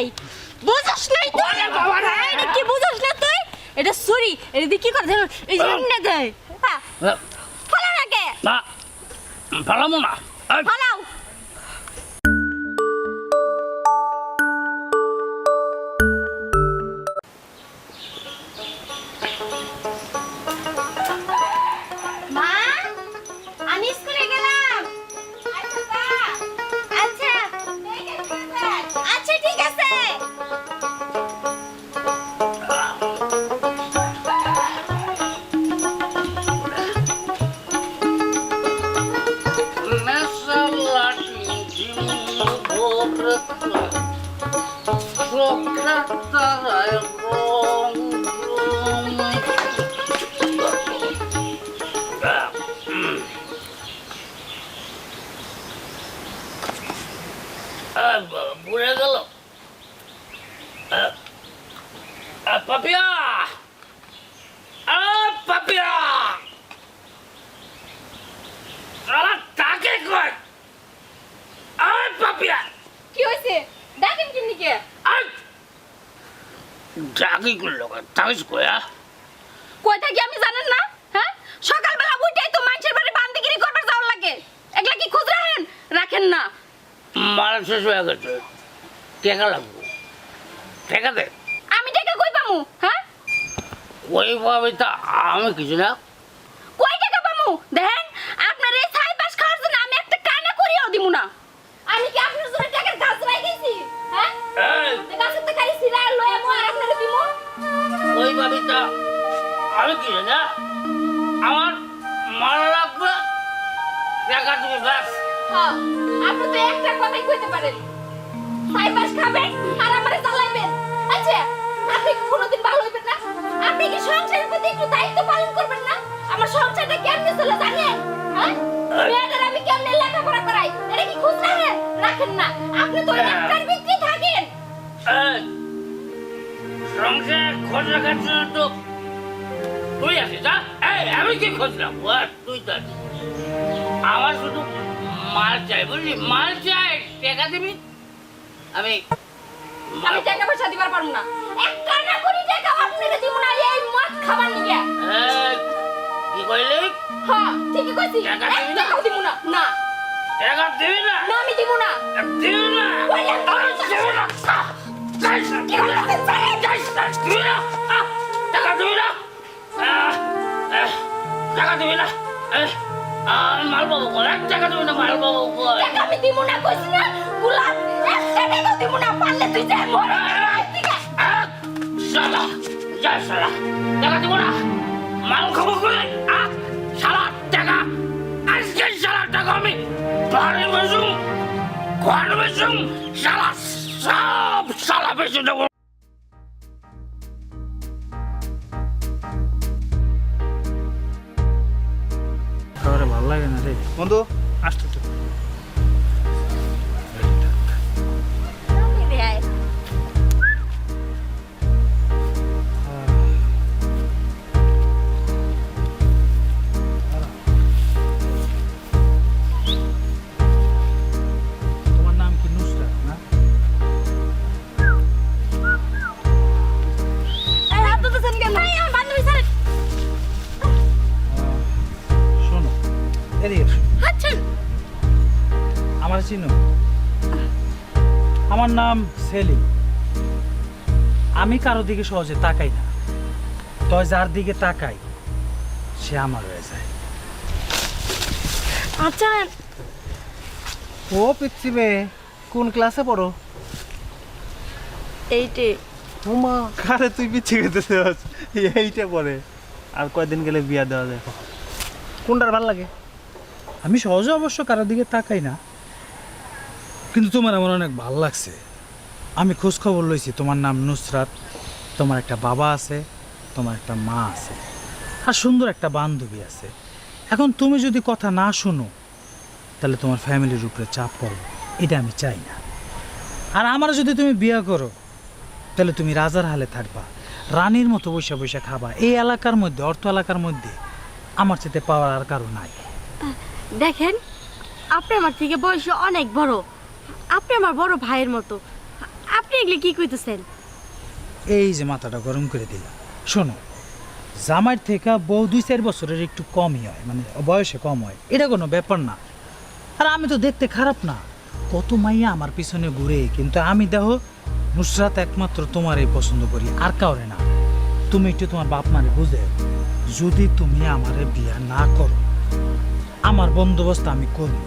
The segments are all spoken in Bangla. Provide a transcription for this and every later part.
নাই। বুঝছ নাই তুই? বাবা রে! হ্যাঁ, এটা কি বুঝছ না তুই? এটা সরি এটা দিয়ে কি করে দেখ এই যে এমনি দেয় ফলা রাখে না ফালামো না। ফলাও। বুড়ে গেল পাপিয়া হয়েছে দেখেন কেমনি কে জাগি করল কয়া কই থাকি আমি জানেন না? হ্যাঁ? সকালবেলা উঠেই তো মানুষের বাড়ি বান্দিগিরি করবার যাওয়ার লাগে। এগুলা কি খুঁজ রাখেন রাখেন না। মাল শেষ হয়ে গেছে। টেকা লাগবো। টেকা দে। আমি টাকা কই পামু? হ্যাঁ? ওই ভাবে তা আমি কিছু না। একটু দায়িত্ব পালন করবেন না। আমার সংসারটা কেমনে চলে জানেন? হ্যাঁ? মেয়েদের আমি কেমনে লেখাপড়া করাই? এটা কি খুঁজ রাখেন রাখেন না। আপনি তো একটার ভিতরে থাকেন। সংসার খোঁজ রাখার জন্য তো তুই আছিস না এই আমি কি খোঁজ রাখব তুই তো আছিস। আমার শুধু মাল চাই বুঝলি? মাল চাই টাকা দিবি? আমি আমি টাকা পয়সা দিবার পারব না। এক কানা করি টাকা আপনাকে দিব না এই খাবার নিয়ে কি কইলি হ্যাঁ ঠিকই কইছি। টাকা দিবি না? না টাকা দিবি না? না আমি দিব না। দিবি না? তো, আরে, দিবি না। যাইস না, দিবি না, যাইস না, দিবি না, টাকা দিবি না। টাকা দিবি না। মাল পাবো কোন এক টাকা দিবি না মাল পাবো টাকা আমি দিব না কইছি না। গুলাম এক টাকাও দিব না পারলে তুই যা মরে। শালা যা শালা টাকা দিব না। মাল খাব করে আহ, শালা টাকা। আজকে শালা টাকা আমি বাড়ি বেসুম। ঘর বেসুম। শালা সব শালা বেসে দেবো। খাবারে ভালো লাগে না রে। বন্ধু আসতে সেলিম আমি কারও দিকে সহজে তাকাই না। তয় যার দিকে তাকাই সে আমার হয়ে যায়। আচ্ছা ও পিচ্ছি মেয়ে কোন ক্লাসে পড়ো? এইটে। হুমা কারে তুই পিচ্ছি খেতেছে এইটা পড়ে। আর কয়দিন গেলে বিয়া দেওয়া যায়? কোনটার ভালো লাগে? আমি সহজে অবশ্য কারোর দিকে তাকাই না। কিন্তু তোমার আমার অনেক ভালো লাগছে। আমি খোঁজ খবর লইছি, তোমার নাম নুসরাত, তোমার একটা বাবা আছে, তোমার একটা মা আছে, আর সুন্দর একটা বান্ধবী আছে। এখন তুমি যদি কথা না শোনো, তাহলে তোমার ফ্যামিলির উপরে চাপ পড়বে, এটা আমি চাই না। আর আমার যদি তুমি বিয়ে করো, তাহলে তুমি রাজার হালে থাকবা, রানীর মতো বৈশা বৈশা খাবা। এই এলাকার মধ্যে, অর্থ এলাকার মধ্যে, আমার সাথে পাওয়ার আর কারও নাই। দেখেন, আপনি আমার থেকে বয়সে অনেক বড়। আপনি আমার বড় ভাইয়ের মতো। এগুলি কি কইতেছেন? এই যে মাথাটা গরম করে দিলাম শোনো জামাইয়ের থেকে বউ দুই চার বছরের একটু কমই হয় মানে বয়সে কম হয়। এটা কোনো ব্যাপার না। আর আমি তো দেখতে খারাপ না। কত মাইয়া আমার পিছনে ঘুরে কিন্তু আমি দেহ নুসরাত একমাত্র তোমারই পছন্দ করি আর কাউরে না। তুমি একটু তোমার বাপ মারে বুঝে যদি তুমি আমারে বিয়া না করো আমার বন্দোবস্ত আমি করব।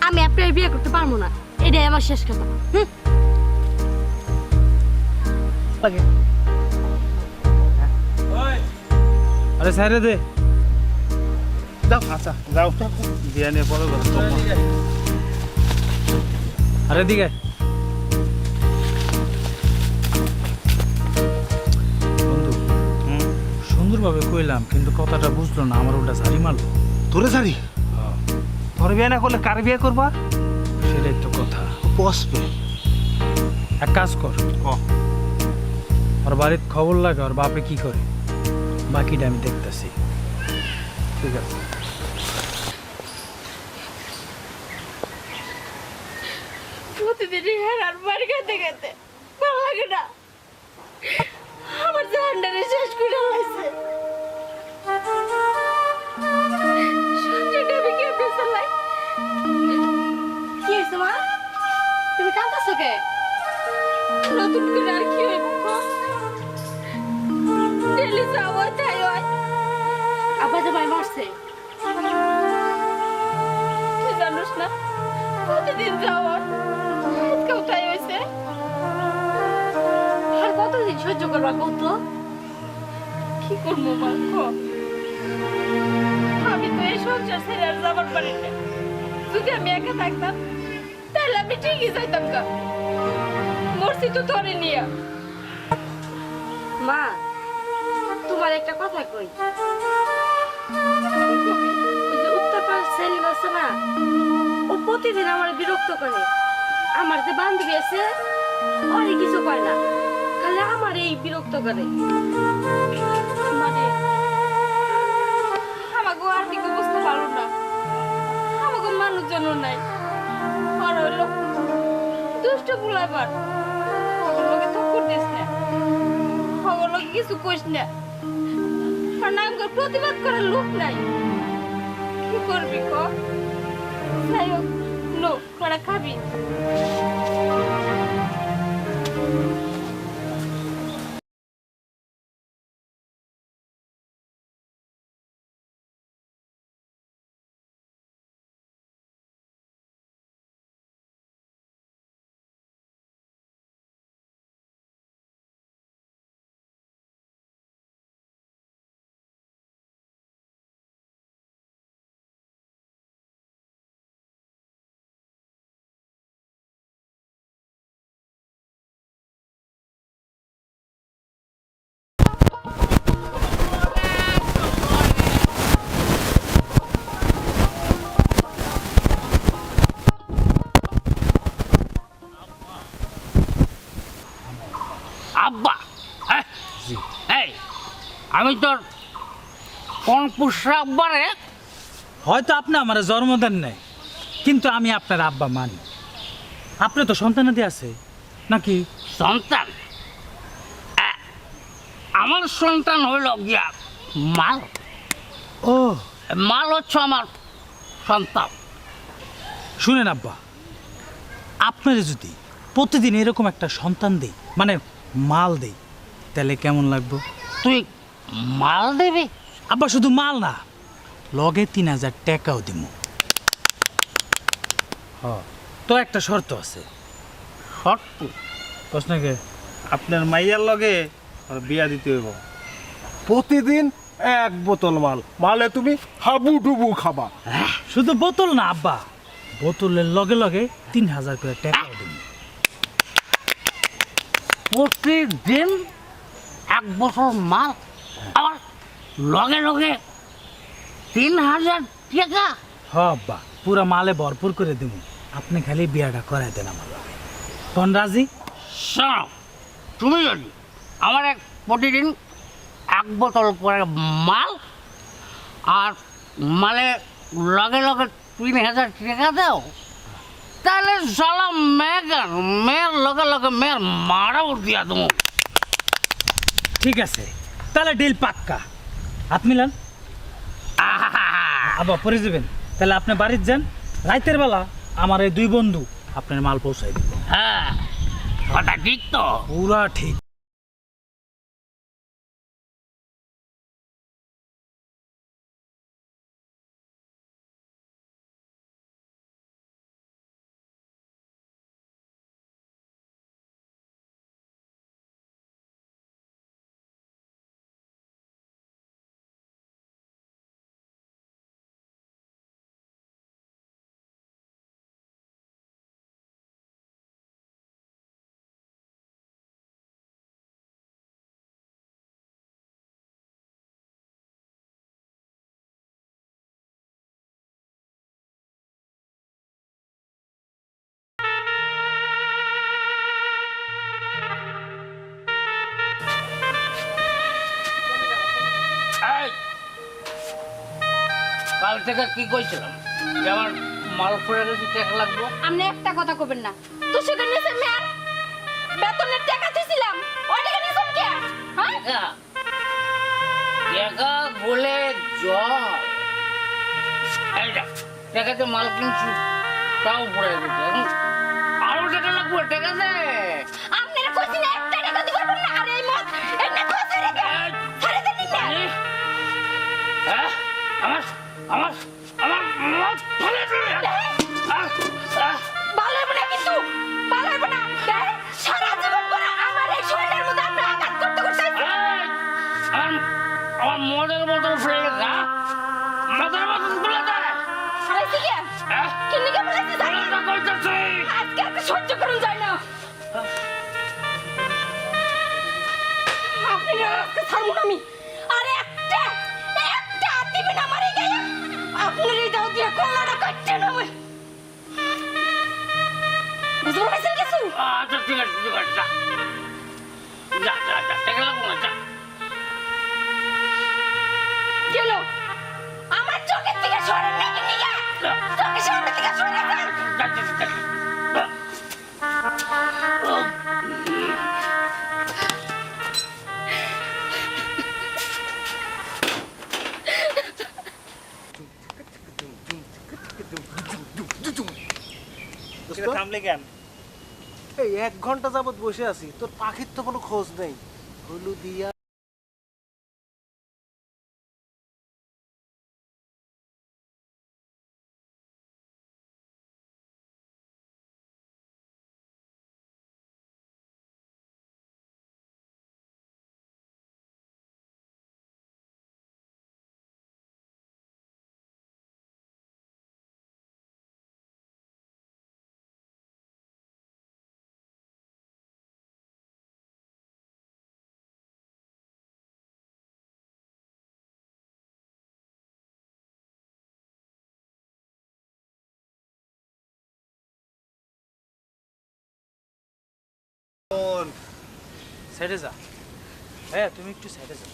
আমি আপনার বিয়ে করতে পারব না। এটাই আমার শেষ কথা। হুম? লাগে। আরে স্যারে দে। যাও আচ্ছা যাও। বিয়া নিয়ে পরে। আরে দিকে। বন্ধু সুন্দরভাবে কইলাম কিন্তু কথাটা বুঝলো না আমার ওটা ঝাড়ি মারলো। তোরে ছাড়ি তোর বিয়ে না করলে কার বিয়ে করবা? সেটাই তো কথা। বসবে। এক কাজ কর। ক? ওর বাড়ির খবর লাগে ওর বাপে কি করে? বাকিটা আমি দেখতেছি। ঠিক আছে। প্রতিদিনই হেরার বাড়ি খেতে খেতে ভালো লাগে না। আমার জাহান্ডারে শেষ করে হয়েছে তুমি কাঁদতেছো কে নতুন করে আর কি হইব? ডেলি যাওয়া তাই হয়। আব্বা জামাই মারছে। তুই জানিস না প্রতিদিন যাওয়ার আজকেও তাই হয়েছে। আর কতদিন সহ্য করবা কত কি করব মা? আমি তো এই সংসার ছেড়ে আর যাবার পারি না। যদি আমি একা থাকতাম তাহলে আমি ঠিকই যাইতাম গা। মরছি তো ধরে নিয়ে। মা তোমার একটা কথা কই। উত্তরপাড়ার সেলিম আছে না, ও প্রতিদিন আমার বিরক্ত করে। আমার যে বান্ধবী আছে, অনেক কিছু করে না, খালি আমার এই বিরক্ত করে। মানে না। নাই। দুষ্ট তো করতিস না। ওগুলোকে কিছু কইস না। নাম করে প্রতিবাদ করার লোক নাই। কি করবি ক? যাই হোক নো করা খাবি। আমি তোর কোন পুষরা আব্বা রে হয়তো আপনি আমার জন্ম দেন নাই কিন্তু আমি আপনার আব্বা মানি। আপনি তো সন্তান সন্তানাদি আছে নাকি? সন্তান? আ, আমার সন্তান হইল গিয়া মাল। ও। মাল হচ্ছে আমার সন্তান। শুনেন আব্বা আপনার যদি প্রতিদিন এরকম একটা সন্তান দেই মানে মাল দেই তাহলে কেমন লাগবে? তুই মাল দিবি? আব্বা শুধু মাল না লগে তিন হাজার টাকাও দিব তো একটা শর্ত আছে। শর্ত? প্রশ্নকে আপনার মাইয়ার লগে বিয়া দিতে হইব। প্রতিদিন এক বোতল মাল। মালে তুমি হাবু ডুবু খাবা। শুধু বোতল না আব্বা। বোতলের লগে লগে তিন হাজার করে টাকাও দিব প্রতিদিন এক বছর মাল? লগে লগে তিন হাজার টাকা। হ আব্বা পুরা মালে ভরপুর করে দেব। আপনি খালি বিয়াটা করাই দেন আমার কোন রাজি? শোনো তুমি যদি আমার এক প্রতিদিন এক বোতল করে মাল আর মালে লগে লগে তিন হাজার টাকা দাও তাহলে শালা মেয়ের মেয়ের লগে লগে মেয়ের মারাও দিয়া তুমি ঠিক আছে তাহলে ডিল পাক্কা। হাত মিলান আবার পরে যাবেন। তাহলে আপনি বাড়ির যান। রাইতের বেলা আমার এই দুই বন্ধু আপনার মাল পৌঁছাই দিব। হ্যাঁ কথা ঠিক তো। পুরা ঠিক। কাল থেকে কি কইছিলাম? যে আমার মাল পড়ে গেছে টাকা লাগবো? আপনি একটা কথা কবেন না। তুই সেখানে নিছেন ম্যাম? বেতনের টাকা দিছিলাম। ওই টাকা নিছেন কে? হ্যাঁ? টাকা? বলে জল। এই দেখ, টাকাতে মাল কিনছি তাও পড়ে গেছে। এখন আরও টাকা লাগবে টাকা দে। সহ্য করুন, যায় না। আপনি আজকে ছাড়বো না আমি। আর একটা একটা হাত দিবেন আমার এই গায়ে আপনার এই দাও দিয়ে কলাটা কাটতে নেবে বুঝতে পারছেন কিছু? আচ্ছা ঠিক আছে ঠিক আছে, যা। যা যা যা। কেন? এই এক ঘণ্টা যাবত বসে আছি তোর পাখির তো কোনো খোঁজ নেই। হলুদিয়া সাইডে যা। হ্যাঁ তুমি একটু সাইডে যা।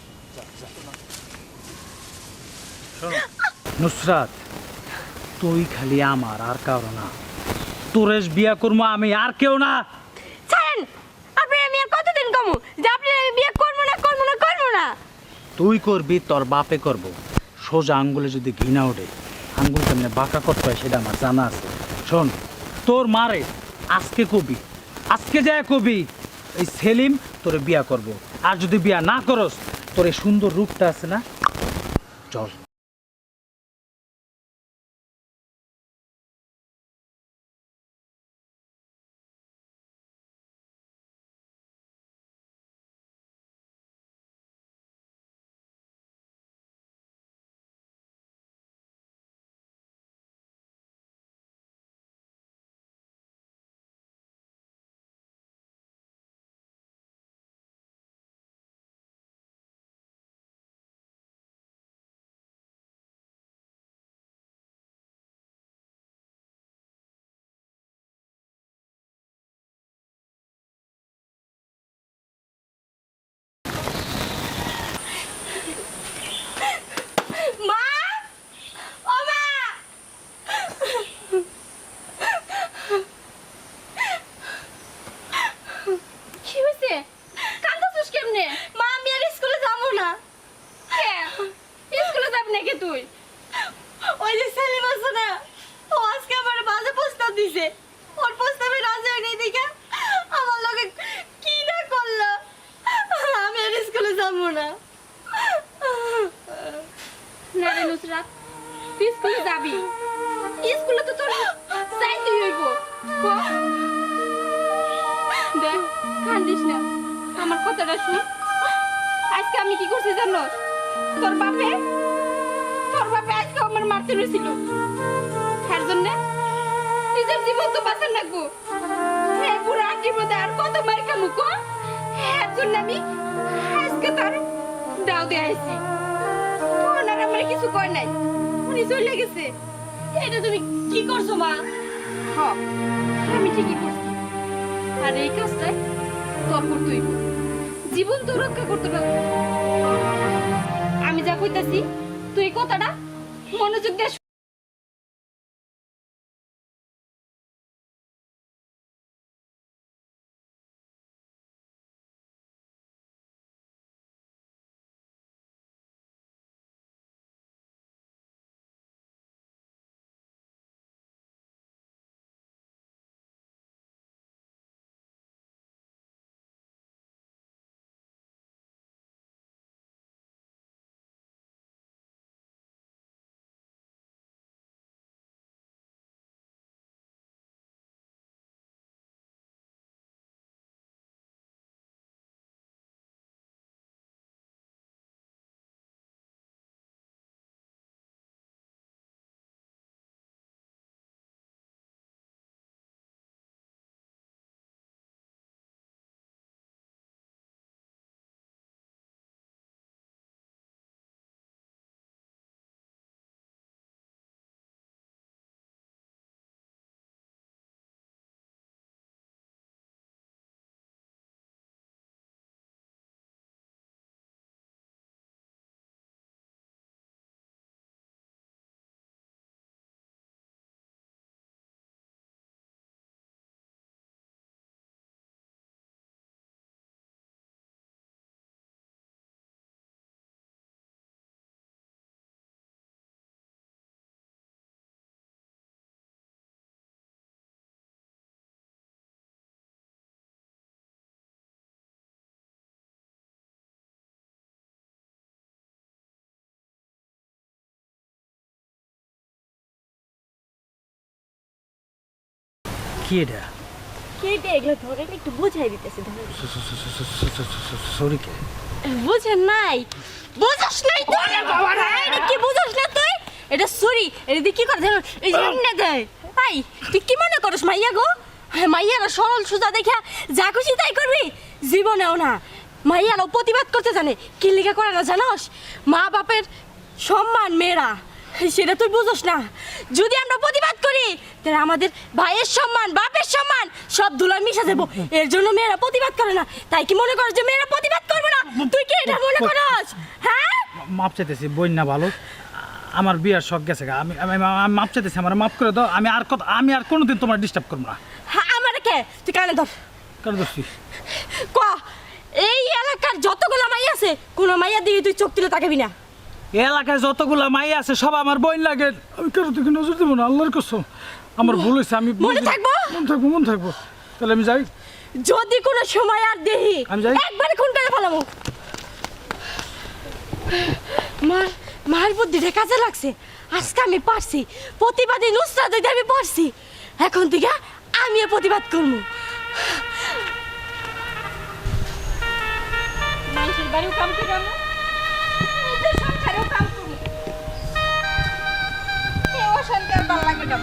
শোনো নুসরাত তুই খালি আমার আর কারও না। তোরেশ বিয়া করব আমি আর কেউ না। ছাড়েন! আপনি আমি আর কতদিন কমু? যে আপনি আমি বিয়ে করব না করব না করব না। তুই করবি তোর বাপে করব। সোজা আঙ্গুলে যদি ঘৃণা ওঠে আঙ্গুল কেমনে বাঁকা করতে হয় সেটা আমার জানা আছে। শোন তোর মারে আজকে কবি। আজকে যায় কবি, এই সেলিম তোরে বিয়া করব। আর যদি বিয়া না করস, তোর এই সুন্দর রূপটা আছে না? চল। যাবি স্কুলে তো তোর যাইতেই হইব? দেখ, কান্দিস না। আমার কথাটা শুন। আজকে আমি কি করছি জানো? তোর বাপে তোর বাপে আজকে আমার মারতে রয়েছিল তার জন্য নিজের জীবন তো বাঁচান রাখব। হ্যাঁ পুরো আটির মধ্যে আর কত মার কামু কো? এর জন্য আমি আজকে তার দাও দিয়ে আইছি ওনার আমার কিছু কয় নাই। উনি চলে গেছে। এটা তুমি কি করছ, মা? হ আমি ঠিকই করছি। আর এই কাজটাই তোর তুই জীবন তো রক্ষা করতে পারব আমি যা কইতাছি, তুই কথাটা মনোযোগ দিয়ে কি এটা এগুলো ধরে একটু বুঝাই দিতেছে সরি কে? বুঝেন নাই? বুঝাস নাই তুই হ্যাঁ, এটা কি বুঝাস না তুই? এটা সরি এটা দিয়ে কি করে জানো? এই যে এমনে দেয় ভাই তুই কি মনে করস মাইয়া গো? হ্যাঁ মাইয়ারা সরল সোজা দেখা যা খুশি তাই করবি? জীবনেও না। মাইয়ারাও প্রতিবাদ করতে জানে। কি লিখে করে না জানোস? মা বাপের সম্মান মেয়েরা। সেটা তুই বুঝোস না। যদি আমরা প্রতিবাদ করি তাহলে আমাদের ভাইয়ের সম্মান বাপের সম্মান সব ধুলায় মিশে যাব। এর জন্য মেয়েরা প্রতিবাদ করে না। তাই কি মনে করছ যে মেয়েরা প্রতিবাদ করবে না? তুই কি এটা মনে করস? হ্যাঁ? মাপ চাইতেছি বই না ভালো। আমার বিয়ার শখ গেছে। আমি আমি মাপ চাইতেছি আমার মাফ করে দাও। আমি আর আমি আর কোনোদিন তোমার ডিস্টার্ব করব না। হ্যাঁ, আমার কে? তুই কানে ধর। কারণ দোষী ক? এই এলাকার যতগুলো মাই আছে কোনো মাইয়া দিয়ে তুই চোখ তুলে তাকাবি না। এলাকায় যতগুলা মাই আছে সব আমার বই লাগে। আমি কারও দিকে নজর দেবো না? আল্লাহর কসম। আমার ভুল হয়েছে আমি মনে থাকব? মন থাকব মন থাকব। তাহলে আমি যাই। যদি কোনো সময় আর দেহি আমি যাই? একবারে খুন করে ফেলাবো। মার মার বুদ্ধিটা কাজে লাগছে। আজকে আমি পারছি। প্রতিবাদী নুসরাত দিতে আমি পারছি। এখন থেকে আমিও প্রতিবাদ করব। মানুষের বাড়িও কাম করে সংসারেও কাম করি না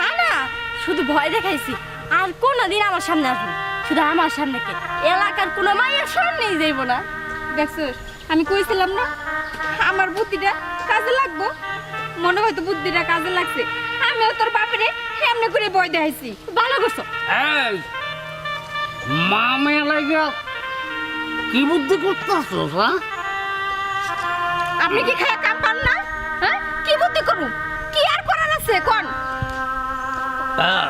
আমি না? শুধু ভয় দেখাইছি। আর কোনোদিন আমার সামনে আসব শুধু আমার সামনে এলাকার কোনো মায়ের সামনেই যাইব না। দেখছস আমি কইছিলাম না? আমার বুদ্ধিটা কাজে লাগবো? মনে হয়তো বুদ্ধিটা কাজে লাগছে। আমিও তোর বাপরে এমনি করে বই দেখাইছি। ভালো করছ? এই মামে লাগা কি বুদ্ধি করতেছ হ্যাঁ? আপনি কি খায় কাম পান না? হ্যাঁ? কি বুদ্ধি করুন কি আর করার আছে কোন? হ্যাঁ।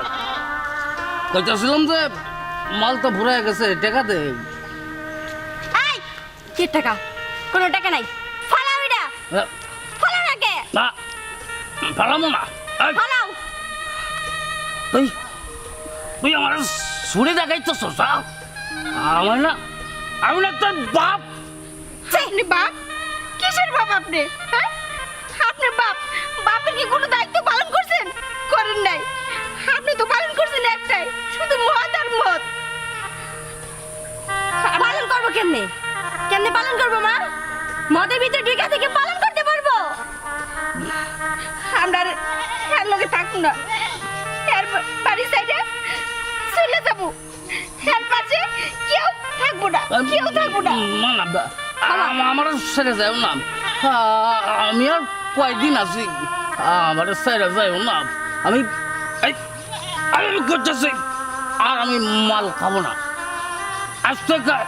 কইতাছিলাম যে মাল তো ভরে গেছে টাকা দে। এই কি টাকা? কোনো টাকা নাই। ফালাও এটা। হ্যাঁ, নাকে না। ফালাও এই তুই আমার ছুরি দেখাইতেছ আমার না আমি না তোর বাপ। আপনি বাপ? কিসের বাপ আপনি? হ্যাঁ? আপনি বাপ বাপের কি কোনো দায়িত্ব পালন করছেন? করেন নাই। আপনি তো পালন করছেন একটাই শুধু মদ আর মদ। পালন করব কেমনে? কেমনে পালন করব মা? মদের ভিতরে না। এর বাড়ির সাইডে চলে যাব। এর পাশে কেউ থাকব না কেউ থাকব না। না না বা- আম- আমার ছেড়ে যাও না। আমি আর কয়দিন আছি। আমার ছেড়ে যাও না। আমি আমি করতেছি। আর আমি মাল খাব না।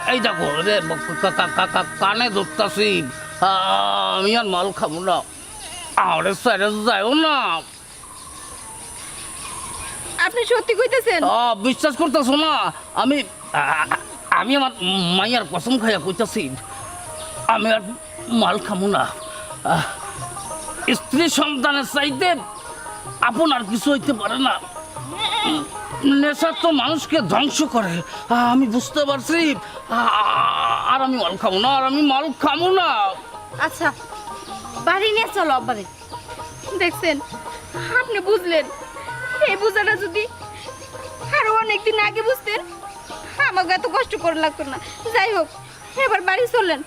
এই দেখো রে কানে ধরতেছি। আমি আর মাল খাব না। আমার ছেড়ে যাও না। আপনি সত্যি কইতেছেন? আ, বিশ্বাস করতেছো না। আমি আ- আমি আমার মাইয়ার কসম খাইয়া কইতাছি আমি আর মাল খামু না। আহ, স্ত্রী সন্তানের চাইতে আপনার কিছু হইতে পারে না। উম, নেশা তো মানুষকে ধ্বংস করে। আ, আমি বুঝতে পারছি আ- আ- আর আমি মাল খাব না আর আমি মাল খামু না। আচ্ছা বাড়ি নিয়ে চলো আব্বারে। দেখছেন আপনি বুঝলেন। এই বোঝাটা যদি। আরও অনেকদিন আগে বুঝতেন, আমাকে এত কষ্ট করে লাগতো না। যাই হোক, এবার বাড়ি চললেন